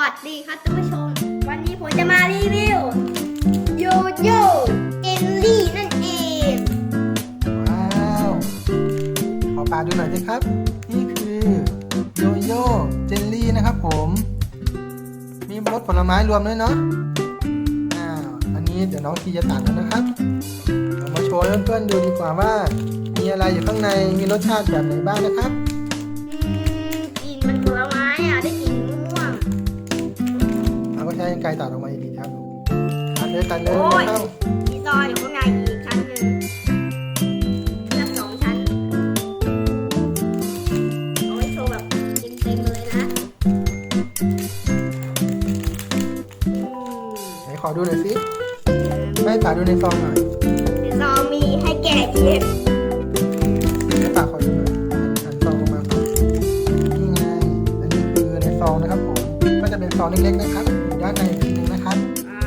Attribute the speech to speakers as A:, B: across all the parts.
A: วัสดีครับท่านผู้ชม วันนี้ผมจะมารีวิวโยโย่เอลลี่นั่นเอง
B: ว้าว ขอปาดูหน่อยสิครับ นี่คือโยโย่เจลลี่นะครับผม มีรสผลไม้รวมด้วยเนาะอ้าวอันนี้เดี๋ยวน้องทีจะตัดแล้วนะครับเรามาโชว์เพื่อนๆดูดีกว่าว่า มีอะไรอยู่ข้างในมีรสชาติแบบไหนบ้างนะครับ
A: ไก
B: รตัดออกมาดีๆครับตัดเลยตัดเลย
A: โอ้ย
B: ไม่ต้อง
A: มีซอยอยู่ข้างในอีกชั้นหนึ่งเลือกสองชั้นเอาไว้โชว์แบบเต็มๆเลยนะอืม
B: ไหนขอดูหน่อยสิให้ปาดูในซองหน่อย
A: ในซองมีให้แกะอีก
B: ให้ปาขอดูหน่อยหันซองลงมาครับนี่ไงอันนี้คือในซองนะครับผมก็จะเป็นซองเล็กๆนะครับอยู่ ด้านในอีกทีนึงนะครับ
A: อ่า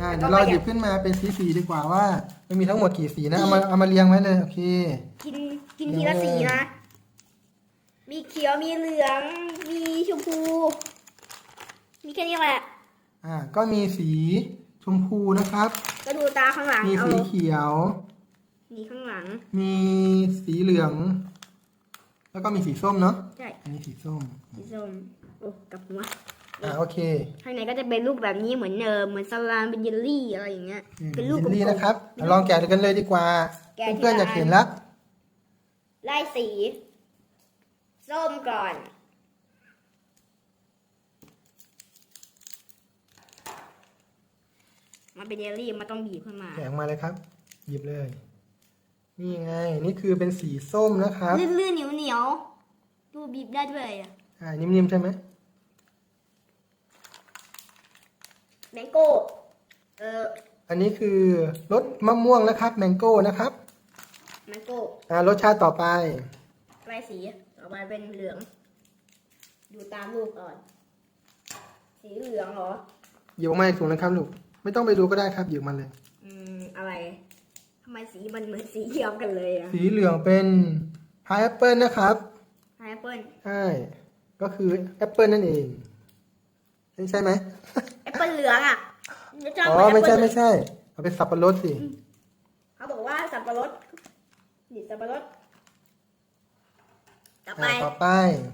B: อ่าเดี๋ยวเราหยิบขึ้นมาเป็นสีๆดีกว่าว่ามันมีทั้งหมดกี่สีนะเอามาเอามาเรียงไว้เลยโอเค
A: กินกินทีละสีนะ มีเขียวมีเหลือง มีชมพู มีแค่นี้แหละ
B: อ่าก็มีสีชมพูนะครับ
A: ก็ดูตาข้างหลัง
B: มี
A: เอา
B: สีเขียว
A: นี่ข้างหลัง
B: มีสีเหลือง แล้วก็มีสีส้มเนาะ
A: ใช่
B: อันนี้สีส้ม
A: สีส้ม โอ้กลับหัว
B: อ่าโอเค
A: ข้างในก็จะเป็นรูปแบบนี้เหมือนเดิมเหมือนสลามเป็นเยลลี่อะไรอย่างเงี้ย
B: อืม
A: เป็นรูป
B: เยลลี่
A: กลมๆ
B: นะครับเดี๋ยวลองแกะดูกันเลยดีกว่า
A: แกะทีละ
B: เพื่อนๆอยากเห็นแล้ว
A: ไล่สี ส้มก่อน มันเป็นเยลลี่มันต้องบีบขึ้นมา
B: แกะออกมาเลยครับ หยิบเลย นี่ไง นี่คือเป็นสีส้มนะครับ
A: ลื่นๆเหนียวๆดูบีบได้ด้วยอะ
B: อ่านิ่มๆใช่ไหม
A: แมงโก้เออ
B: อันนี้คือรสมะม่วงนะครับแมงโก้นะครับ
A: แมงโก้
B: อ่ารสชาติต่อไป
A: ไล่สีต่อไปเป็นเหลือง ดูตามรูปก่อน สีเหลืองเหรอ
B: หยิบออกมาอีกถุงนะครับลูกไม่ต้องไปดูก็ได้ครับหยิบมาเลย
A: อืมอะไรทำไมสีมันเหมือนสีเขียวกันเลยอะ
B: สีเหลืองเป็นพายแอปเปิลนะครับ
A: ไอเปิล
B: ใช่ก็คือแอปเปิลนั่นเองใช่ไหม
A: แอ ปเปิลเหลืองอะจะชอบ
B: อ๋
A: เห
B: อ
A: มือนแอ
B: ไม่
A: ปเปิ
B: ใช่
A: ล
B: ไม่ใช่ เอาเป็นสับปะรดสิ
A: เขาบอกว่าสับปะรดนี่สับปะรดต่อไป
B: อ่าต่อไป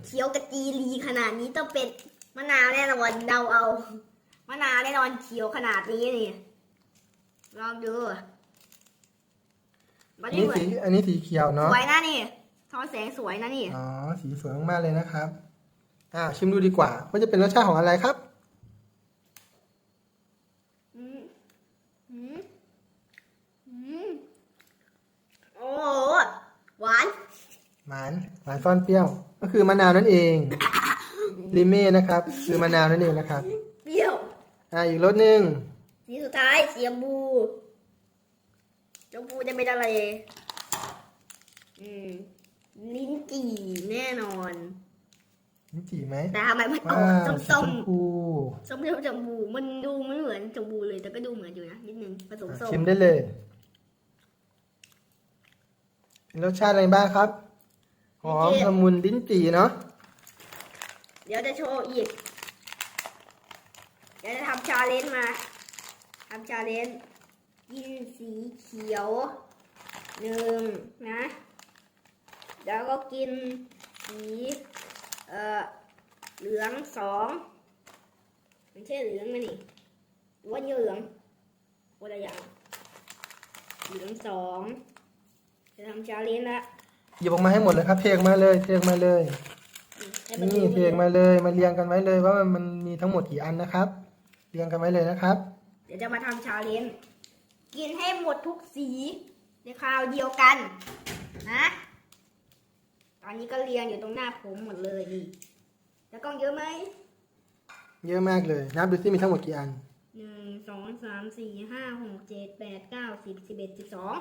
A: เขียวกะจีรีขนาดนี้ต้องเป็นมะนาวแน่นอนเดาเอามะนาวแน่นอนเขียวขนาดนี้นี่ลองดูมั
B: อั
A: น
B: น
A: นี่
B: นี้
A: เหมือ
B: สี
A: น
B: อันนี้สีเขียว
A: ส
B: เนาะ
A: วยนะนี่ทอนแสงสวยนะนี่
B: อ๋อ สีสวยมากๆเลยนะครับ อ่าชิมดูดีกว่าว่าจะเป็นรสชาติของอะไรครับ
A: อืมอืมอืม โอ้โหหวาน
B: หวานหวานซ่อนเปรี้ยว ก็คือมะนาวนั่นเอง ลิเม่นะครับ คือมะนาวนั่นเองนะครับ
A: เปรี้ยว
B: อ่าอีกรสหนึ่ง
A: สีสุดท้ายสีชมพูชมพูจะเป็นอะไร อืมลิ้นจี่แน่นอน
B: นี่จีไหม
A: แต่ทำไมมันอ
B: ว้า
A: อก
B: ว
A: ส้ม
B: สีช
A: ส้ม
B: มพู
A: ส้มชมพูมันดูไม่เหมือนชมพูเลยแต่ก็ดูเหมือนอยู่นะนิดนึงผสม
B: อะ
A: ส้ม
B: ชิมได้เลยเป็น รสชาติอะไรบ้างครับหอมละมุนลิ้นจี่เนาะ
A: เดี๋ยวจะโชว์อีก เดี๋ยวจะทำชาเลนจ์มาทำชาเลนจ์กินสีเขียวหนึ่งนะ แล้วก็กินสีเอ่อเหลืองสองไม่ใช่เหลืองนะนี่หรือว่าเหลืองคนละอย่างเหลืองสอง จะทำชาเลนจ์ละ
B: หยิบออกมาให้หมดเลยครับ เทออกมาเลย เทออกมาเลย
A: ให้มัน
B: นี่
A: ดู
B: เทออกมาเลย มาเรียงกันไว้เลยว่ามันมันมีทั้งหมดกี่อันนะครับ เรียงกันไว้เลยนะครับ
A: เดี๋ยวจะมาทำชาเลนจ์กินให้หมดทุกสีในคราวเดียวกันนะตอนนี้ก็เรียงอยู่ตรงหน้าผมหมดเลยนี่แล้วกล้องเยอะไหม
B: เยอะมากเลย นับดูซิมีทั้งหมดกี่อัน
A: หนึ่งสองสามสี่ห้าหกเจ็ดแปดเก้าสิบสิบเอ็ดสิบสอง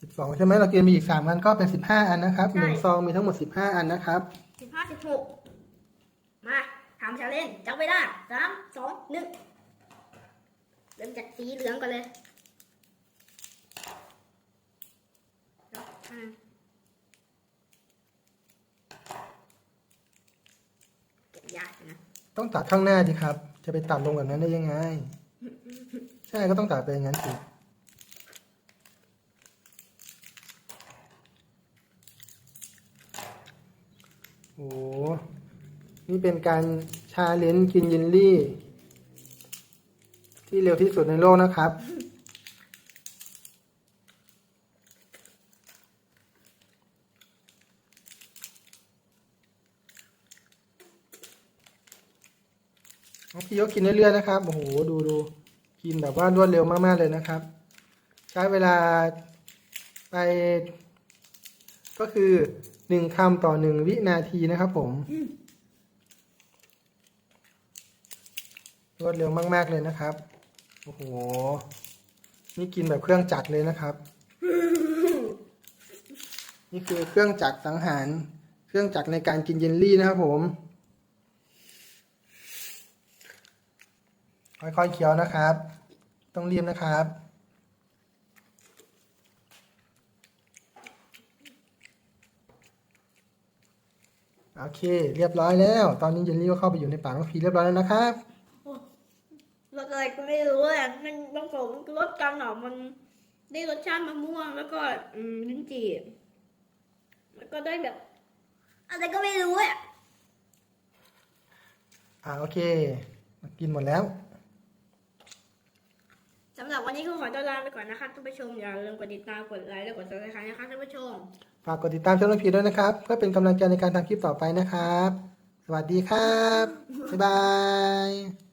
B: 12ใช่ไหมเรากินมีอีก3อันก็เป็น15อันนะครับ
A: ใช่
B: หนึ่งซองมีทั้งหมด15อันนะครับ
A: สิบห้าสิบหกมาทำชาเลนจ์จับเวลาสามสองหนึ่งเริ่มจากสีเหลืองก่อนเลยแล้วอ่าเก็บยากนะ
B: ต้องตัดข้างหน้าดิครับ จะไปตัดลงแบบนั้นได้ยังไง ใช่ก็ต้องตัดไปอย่างนั้นสิ โอ้โหนี่เป็นการชาเลนจ์กินเยลลี่ ที่เร็วที่สุดในโลกนะครับน้องพี่ยกกินเรื่อยๆนะครับ โอ้โห ดูดูกินแบบว่ารวดเร็วมากๆเลยนะครับ ใช้เวลาไปก็คือ หนึ่งคำต่อหนึ่งวินาทีนะครับผมรวดเร็วมาก ๆ เลยนะครับ โอ้โห นี่กินแบบเครื่องจักรเลยนะครับ นี่คือเครื่องจักรสังหาร เครื่องจักรในการกินเยลลี่นะครับผม ค่อยๆเคี้ยวนะครับ ต้องรีบนะครับ โอเค เรียบร้อยแล้ว ตอนนี้เยลลี่ก็เข้าไปอยู่ในปากน้องพีเรียบร้อยแล้วนะครับ
A: รสอะไรก็ไม่รู้อะมันบางผมรสกันหนอมันได้รสชาติมะม่วงแล้วก็อืมลิ้นจี่แล้วก็ได้แบบอะไรก็ไม่รู้อะ
B: อ่าโอเค กินหมดแล้ว
A: สำหรับวันนี้ก็ขอตัวลาไปก่อนนะคะท่านผู้ชมอย่าลืมกดติดตามกดไลค์และกดซับสไครต์นะคะท่านผู้ชม
B: ฝากกดติดตามช่องน้องพีด้วยนะครับ เพื่อเป็นกำลังใจในการทำคลิปต่อไปนะครับ สวัสดีครับ บ๊ายบาย